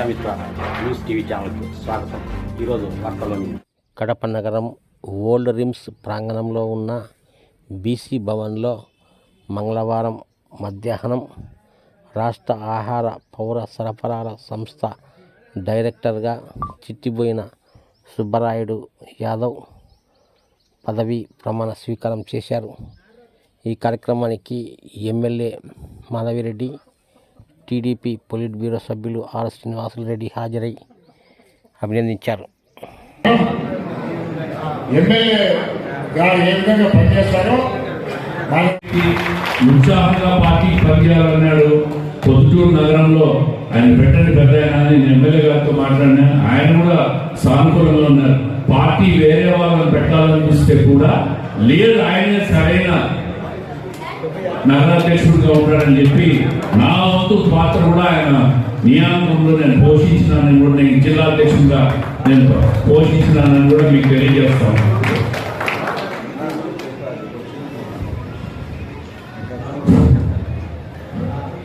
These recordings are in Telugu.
ప్రజామిత్ర న్యూస్ టీవీ ఛానల్కి స్వాగతం. ఈరోజు వార్తల్లోని కడప నగరం ఓల్డ్ రిమ్స్ ప్రాంగణంలో ఉన్న బీసీ భవన్లో మంగళవారం మధ్యాహ్నం రాష్ట్ర ఆహార పౌర సరఫరాల సంస్థ డైరెక్టర్గా చిట్టిపోయిన సుబ్బరాయుడు యాదవ్ పదవి ప్రమాణ స్వీకారం చేశారు. ఈ కార్యక్రమానికి MLA Madhavi Reddy TDP polit bureau సభ్యులు ఆర్ శ్రీనివాసులు రెడ్డి హాజరై అభినందించారు. ఉత్సాహంగా పార్టీ పనిచేయాలన్నాడు. పొద్దుటూరు నగరంలో ఆయన పెట్టని పెద్ద అని ఎమ్మెల్యే గారితో మాట్లాడినా. ఆయన కూడా సానుకూలంగా ఉన్నారు. పార్టీ వేరే వాళ్ళని పెట్టాలనిపిస్తే కూడా లేదు ఆయనే సరైన నగరాధ్యక్షుడిగా ఉంటాడని చెప్పి నా పాత్ర కూడా ఆయన నియామకంలో నేను పోషించినానని కూడా నేను జిల్లా అధ్యక్షుడిగా నేను పోషించినానని కూడా మీకు తెలియజేస్తాను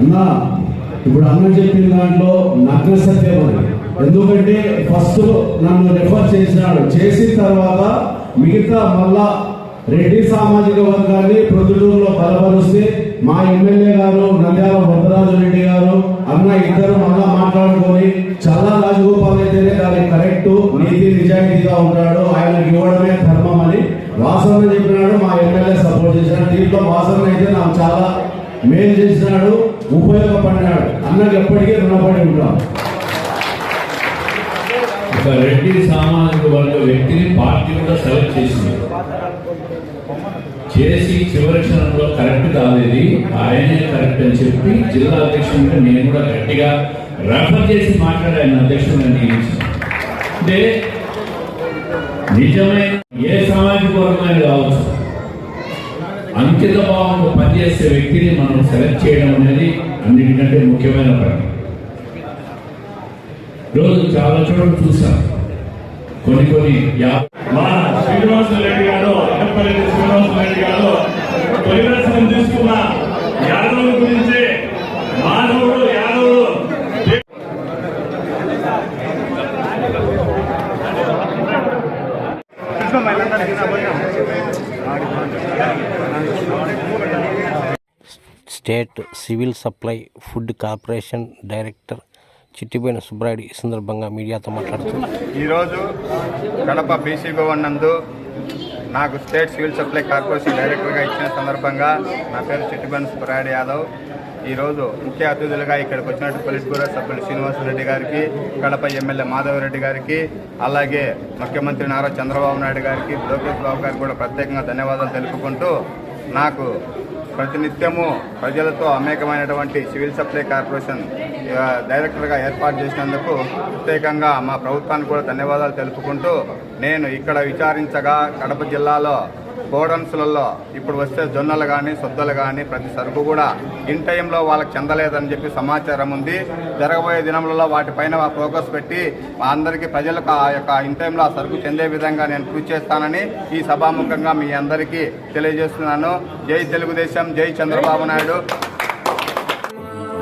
అన్నా ఇప్పుడు అన్న చెప్పిన దాంట్లో నగ్న సత్యం అని ఎందుకంటే ఫస్ట్ నన్ను రెఫర్ చేసినాడు. చేసిన తర్వాత మిగతా మళ్ళా రెడ్డి సామాజిక వర్గాన్ని ప్రొద్దుటూరులో బలపరుస్తే మా ఎమ్మెల్యే గారు నంద్యాల వరదరాజు రెడ్డి ఇద్దరు మళ్ళా మాట్లాడుకొని చాలా రాజగోపాల్ అయితేనే దానికి కరెక్ట్ నీతి నిజాయితీగా ఉంటాడు ఆయనకి ఇవ్వడమే ధర్మం అని వాసన చెప్పినాడు. మా ఎమ్మెల్యే సపోర్ట్ చేసినాడు దీంట్లో వాసన అయితే నాకు చాలా మేలు చేసినాడు ఉపయోగపడినాడు. అన్నకు ఎప్పటికీ రుణపడి ఉంటాం. ఒక రెడ్డి సామాజిక వర్గ వ్యక్తిని పార్టీ కూడా సెలెక్ట్ చేసింది. చేసి చివరి క్షణంలో కరెక్ట్ కాలేదు ఆయనే కరెక్ట్ అని చెప్పి జిల్లా అధ్యక్షుడిగా నేను కూడా గట్టిగా రెఫర్ చేసి మాట్లాడి ఆయన అధ్యక్షుడిగా నియమించాను. అంటే నిజమైన ఏ సామాజిక వర్గమైన కావచ్చు. అంకిత భావంతో పనిచేసే వ్యక్తిని మనం సెలెక్ట్ చేయడం అనేది అన్నిటికంటే ముఖ్యమైన పని. రోజు చాలా చోట్ల చూసాం కొన్ని కొన్ని మా శ్రీనివాస రెడ్డి గారు శ్రీనివాస రెడ్డి గారు పరిదర్శనం తీసుకున్న యాదవుల గురించి మాధవుడు యాదవుడు. State civil supply food corporation director చిట్టిపోయిన Subrayudu ఈ సందర్భంగా మీడియాతో మాట్లాడుతూ ఈరోజు కడప బీసీ భవన్ నందు నాకు స్టేట్ సివిల్ సప్లై కార్పొరేషన్ డైరెక్టర్గా ఇచ్చిన సందర్భంగా నా పేరు చిట్టిబన్ సుబ్బరాయుడు యాదవ్. ఈరోజు ముఖ్య అతిథులుగా ఇక్కడికి వచ్చినట్టు పొలిట్ బ్యూరో సభ్యులు శ్రీనివాసరెడ్డి గారికి కడప ఎమ్మెల్యే మాధవరెడ్డి గారికి అలాగే ముఖ్యమంత్రి నారా చంద్రబాబు నాయుడు గారికి లోకేష్ బాబు గారికి కూడా ప్రత్యేకంగా ధన్యవాదాలు తెలుపుకుంటూ నాకు ప్రతినిత్యము ప్రజలతో అనేకమైనటువంటి సివిల్ సప్లై కార్పొరేషన్ డైరెక్టర్గా ఏర్పాటు చేసినందుకు ప్రత్యేకంగా మా ప్రభుత్వానికి కూడా ధన్యవాదాలు తెలుపుకుంటూ నేను ఇక్కడ విచారించగా కడప జిల్లాలో గోడౌన్స్లలో ఇప్పుడు వస్తే జొన్నలు కానీ సొద్దలు కానీ ప్రతి సరుకు కూడా ఇన్ టైంలో వాళ్ళకి చెందలేదని చెప్పి సమాచారం ఉంది. జరగబోయే దినములలో వాటిపైన ఫోకస్ పెట్టి మా అందరికీ ప్రజలకు ఆ యొక్క ఇన్ టైంలో ఆ సరుకు చెందే విధంగా నేను కృషి చేస్తానని ఈ సభాముఖంగా మీ అందరికీ తెలియజేస్తున్నాను. జై తెలుగుదేశం జై చంద్రబాబు నాయుడు.